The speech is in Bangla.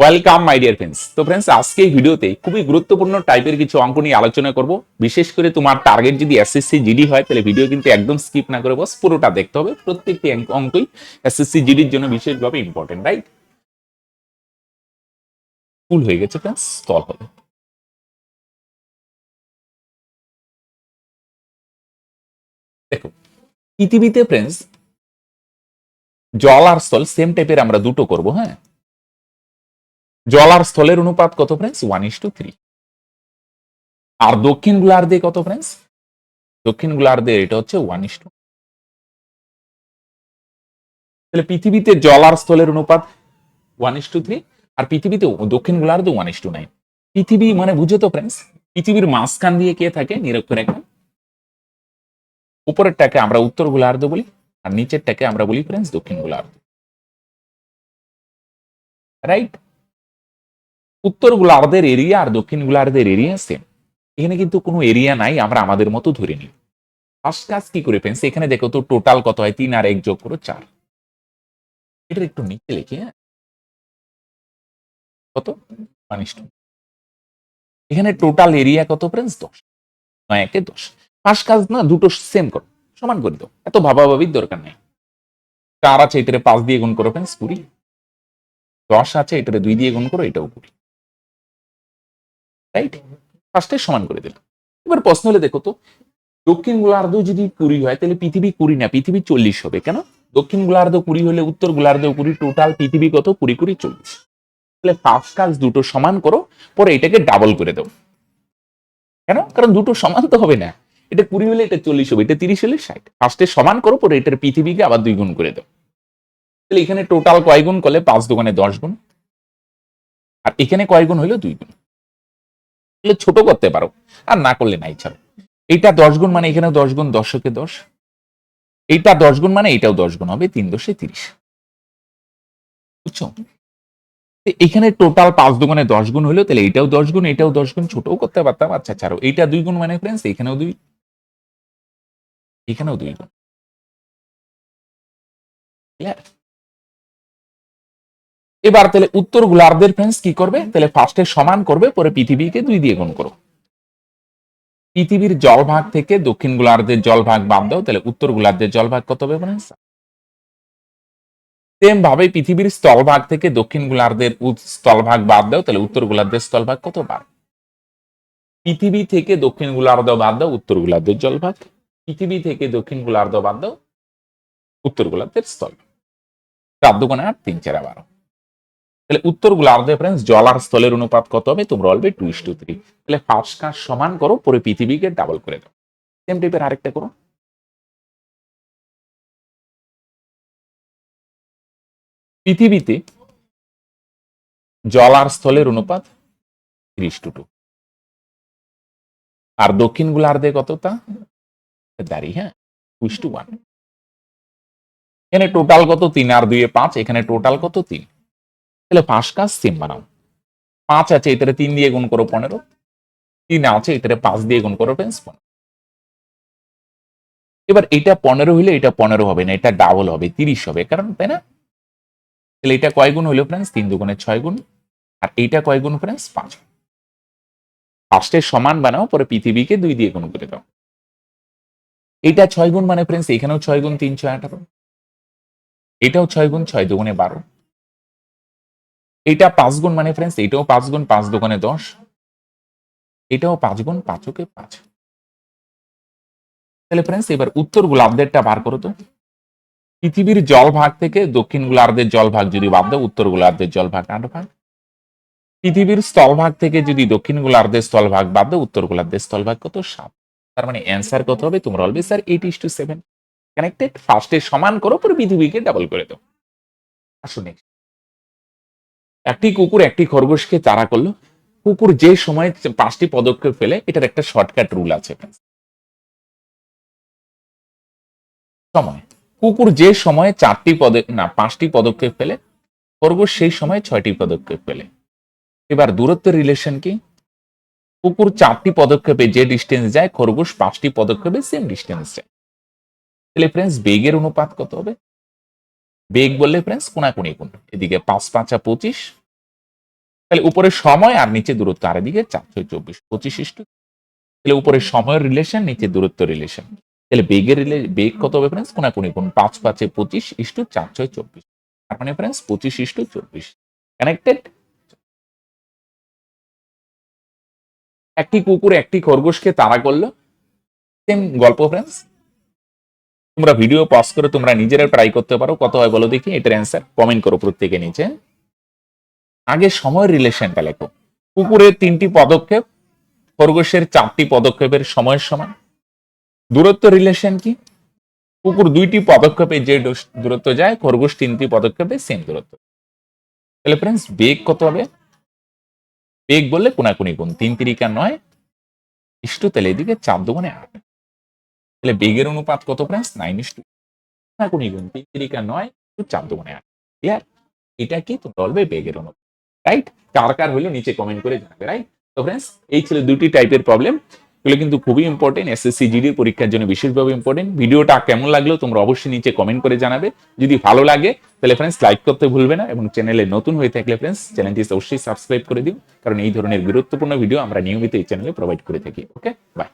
ওয়েলকাম মাই ডিয়ার ফ্রেন্ডস তো ফ্রেন্ডস আজকে এই ভিডিওতে খুবই গুরুত্বপূর্ণ টাইপের কিছু অঙ্ক নিয়ে আলোচনা করব। বিশেষ করে তোমার টার্গেট যদি এসএসসি জিডি হয়, তাহলে ভিডিও কিন্তু একদম স্কিপ না করে বস, পুরোটা দেখতে হবে। প্রত্যেকটি অঙ্ক- অঙ্কই এসএসসি জিডির জন্য বিশেষভাবে ইম্পর্টেন্ট রাইট ফুল হয়ে গেছে ফ্রেন্ডস স্থল হবে। দেখো, পৃথিবীতে ফ্রেন্ডস জল আর স্থল সেম টাইপের আমরা দুটো করব হ্যাঁ? জল আর স্থলের অনুপাত কত friends one is two three আর দক্ষিণ গোলার্ধে কত ফ্রেন্ডস দক্ষিণ গোলার্ধে এটা হচ্ছে ওয়ান ইস টু তাহলে পৃথিবীতে জল আর স্থলের অনুপাত ওয়ান ইস টু থ্রি আর পৃথিবীতে দক্ষিণ গোলার্ধে ওয়ান ইস টু নাইন পৃথিবী মানে বুঝো তো ফ্রেন্ডস পৃথিবীর মাঝখান দিয়ে কে থাকে? নিরক্ষরেখা। উপরেরটাকে আমরা উত্তর গোলার্ধ বলি, আর নিচেরটাকে আমরা বলি ফ্রেন্ডস দক্ষিণ গোলার্ধ। রাইট উত্তর গোলার্ধের এরিয়া আর দক্ষিণ গোলার্ধের এরিয়া সেম এখানে কিন্তু কোনো এরিয়া নাই, আমরা আমাদের মতো ধরে নিই। ফার্স্ট কাজ কি করে ফ্রেন্ডস এখানে দেখো তো টোটাল কত হয়? তিন আর এক যোগ করো চার। এটা একটু নিচে লিখি হ্যাঁ? কত? এখানে টোটাল এরিয়া কত ফ্রেন্ডস দশ। নয়, একে দশ। ফার্স্ট কাজ না, দুটো সেম করো। সমান করে দাও। এত ভাবাভাবির দরকার নেই। চার আছে, এটারে পাঁচ দিয়ে গুণ করো ফ্রেন্ডস কুড়ি। দশ আছে, এটারে দুই দিয়ে গুণ করো, এটাও কুড়ি। রাইট ফার্স্টে সমান করে দিলাম। এবার প্রশ্ন হলে, দেখো তো, দক্ষিণ গোলার্ধ যদি কুড়ি হয়, তাহলে পৃথিবী কুড়ি না, পৃথিবী চল্লিশ হবে কেন? দক্ষিণ গোলার্ধ কুড়ি হলে উত্তর গোলার্ধ কুড়ি টোটাল পৃথিবী কত? কুড়ি কুড়ি চল্লিশ। তাহলে ফার্স্ট কাজ দুটো সমান করো, পরে এটাকে ডাবল করে দাও। কেন? কারণ দুটো সমান তো হবে না। এটা কুড়ি হলে এটা চল্লিশ হবে, এটা তিরিশ হলে ষাট। ফার্স্টে সমান করো, পরে এটার পৃথিবীকে আবার দুই গুণ করে দাও। তাহলে এখানে টোটাল কয় গুণ করলে? পাঁচ দোকানে দশ গুণ। আর এখানে কয় গুণ হইল দুই গুণ। তাহলে ছোট করতে পারো, আর না করলে নাই, ছাড়ো। এইটা দশ গুণ মানে এখানে দশ গুণ, দশকে দশ। এইটা দশ গুণ মানে এটাও দশ গুণ হবে, তিন দশে তিরিশ। বুঝছ? এখানে টোটাল পাঁচ দোকানে দশ গুণ হলো তাহলে এটাও দশ গুণ, এটাও দশ গুণ, ছোটও করতে পারতাম। আচ্ছা ছাড়ো, এইটা দুই গুণ মানে ফ্রেন্ডস এখানেও দুই। এখানেও দুই গুণ। Clear? এবার তাহলে উত্তর গোলার্ধের ফ্রেন্স কি করবে? তাহলে ফার্স্টে সমান করবে, পরে পৃথিবীকে দুই দিয়ে গুণ করো। পৃথিবীর জলভাগ থেকে দক্ষিণ গোলার্ধের জলভাগ বাদ দাও, তাহলে উত্তর গোলার্ধের জলভাগ কত হবে ফ্রেন্ডস সেম ভাবে পৃথিবীর স্থলভাগ থেকে দক্ষিণ গোলার্ধের স্থলভাগ বাদ দাও, তাহলে উত্তর গোলার্ধের স্থলভাগ কত বার পৃথিবী থেকে দক্ষিণ গোলার্ধ বাদ দাও উত্তর গোলার্ধের জলভাগ। পৃথিবী থেকে দক্ষিণ গোলার্ধ বাদ দাও উত্তর গোলার্ধের স্থল দোকানে আট, তিন চারা বারো। তাহলে উত্তর গোলার্ধে ফ্রেন্ডস জল আর স্থলের অনুপাত কত হবে? তোমরা বলবে টু ইস টু থ্রি তাহলে ফার্স্ট কাজ সমান করো, পরে পৃথিবীকে ডাবল করে দাও। সেম টাইপের আরেকটা করো। পৃথিবীতে জল আর স্থলের অনুপাত ত্রিশ টু টু আর দক্ষিণ গোলার্ধে কতটা? দাঁড়ি হ্যাঁ টু টু ওয়ান এখানে টোটাল কত? তিন আর দুইয়ে পাঁচ, এখানে টোটাল কত? তিন। তাহলে পাঁচ কাজ সেম বানাও। পাঁচ আছে, এটারে তিন দিয়ে গুণ করো পনেরো। তিন আছে, এটারে পাঁচ দিয়ে গুণ করো ফ্রেন্স পনেরো। এবার এটা পনেরো হইলে এটা পনেরো হবে না, এটা ডাবল হবে, তিরিশ হবে, কারণ তাই না? তাহলে এটা কয় গুণ হইল ফ্রেন্ডস তিন দুগুণে ছয় গুণ। আর এইটা কয় গুণ ফ্রেন্ডস পাঁচ ফার্স্টে সমান বানাও, পরে পৃথিবীকে দুই দিয়ে গুণ করে দাও। এটা ছয় গুণ মানে ফ্রেন্ডস এখানেও ছয় গুণ, তিন ছয় আঠারো। এটাও ছয় গুণ, ছয় দুগুণে বারো। এটা পাঁচ গুণ মানে ফ্রেন্ডস এটাও পাঁচ গুণ পাঁচ দোকানে দশ। এটাও পাঁচ গুণ পাঁচকে পাঁচ। তাহলে ফ্রেন্ডস এবার উত্তর গোলার্ধেরটা বার করো তো। পৃথিবীর জল ভাগ থেকে দক্ষিণ গোলার্ধের জল ভাগ যদি বাদ দাও, উত্তর গোলার্ধের জল ভাগ আট ভাগ? পৃথিবীর স্থল ভাগ থেকে যদি দক্ষিণ গোলার্ধের স্থল ভাগ বাদ দাও, উত্তর গোলার্ধের স্থল ভাগ কত? সাত। তার মানে অ্যান্সার কত হবে? তোমরা বলবে sir eight is two seven connected ফার্স্টে সমান করো, পরে পৃথিবীকে ডাবল করে দাও। আসুন next। একটি কুকুর, একটি খরগোশকে তাড়া করল। কুকুর যে সময় পাঁচটি পদক্ষেপ ফেলে, এটার একটা শর্টকাট রুল আছে। সময়। কুকুর যে সময়ে চারটি পদে, না, পাঁচটি পদক্ষেপ ফেলে, খরগোশ সেই সময় ছয়টি পদক্ষেপ ফেলে। এবার দূরত্বের রিলেশন কি? কুকুর চারটি পদক্ষেপে যে ডিস্টেন্স যায়, খরগোশ পাঁচটি পদক্ষেপে সেম ডিস্টেন্স যায়। তাহলে ফ্রেন্ডস বেগের অনুপাত কত হবে? বেগ বললে ফ্রেন্ডস কোনাকুনি কোন এদিকে পাঁচ, পাঁচা পঁচিশ। তাহলে উপরে সময় আর নিচে দূরত্ব। আর এদিকে চার, ছয়, চব্বিশ, পঁচিশ ইস্টু তাহলে উপরে সময়ের রিলেশন নিচে দূরত্ব রিলেশন তাহলে বেগের বেগ কত হবে ফ্রেন্ডস কোনাকুনি কোন পাঁচ, পাঁচে পঁচিশ ইস্টু চার, ছয়, চব্বিশ। তার মানে ফ্রেন্ডস পঁচিশ ইস্টু চব্বিশ। কানেক্টেড একটি কুকুর, একটি খরগোশকে তাড়া করল। সেম গল্প ফ্রেন্ডস তোমরা ভিডিও পজ করে তোমরা নিজেরা ট্রাই করতে পারো। কত হয় বলো দেখি? এটার অ্যান্সার কমেন্ট করো প্রত্যেকে নিচে। আগে সময়ের রিলেশনটা লেখো। কুকুরের তিনটি পদক্ষেপ, খরগোশের চারটি পদক্ষেপের সময়ের সমান। দূরত্ব রিলেশন কি? কুকুর দুইটি পদক্ষেপে যে দূরত্ব যায়, খরগোশ তিনটি পদক্ষেপে সেম দূরত্ব। তাহলে ফ্রেন্ডস বেগ কত হবে? বেগ বললে কোনাকুনি গুণ। তিন তিরিকা নয়। ইষ্টু তাহলে এদিকে চার দোকানে আট তাহলে বেগের অনুপাত কত ফ্রেন্ডস নাইন ইষ্টু কোনাকুনি গুণ তিন তিরিকা নয় চার দোকানে আট। ক্লিয়ার এটা কি? তোমরা বলবে বেগের অনুপাত। রাইট কার কার হলো নিচে কমেন্ট করে জানাবে রাইট তো ফ্রেন্ডস এই ছিল দুটি টাইপের প্রবলেম এগুলো কিন্তু খুবই ইম্পর্টেন্ট এসএসসি জিডির পরীক্ষার জন্য বিশেষভাবে ইম্পর্টেন্ট ভিডিওটা কেমন লাগল তোমরা অবশ্যই নিচে কমেন্ট করে জানাবে। যদি ভালো লাগে, তাহলে ফ্রেন্ডস লাইক করতে ভুলবে না এবং চ্যানেলে নতুন হয়ে থাকলে ফ্রেন্ডস চ্যানেলটি অবশ্যই সাবস্ক্রাইব করে দিও। কারণ এই ধরনের গুরুত্বপূর্ণ ভিডিও আমরা নিয়মিত এই চ্যানেলে প্রোভাইড করে থাকি। Okay bye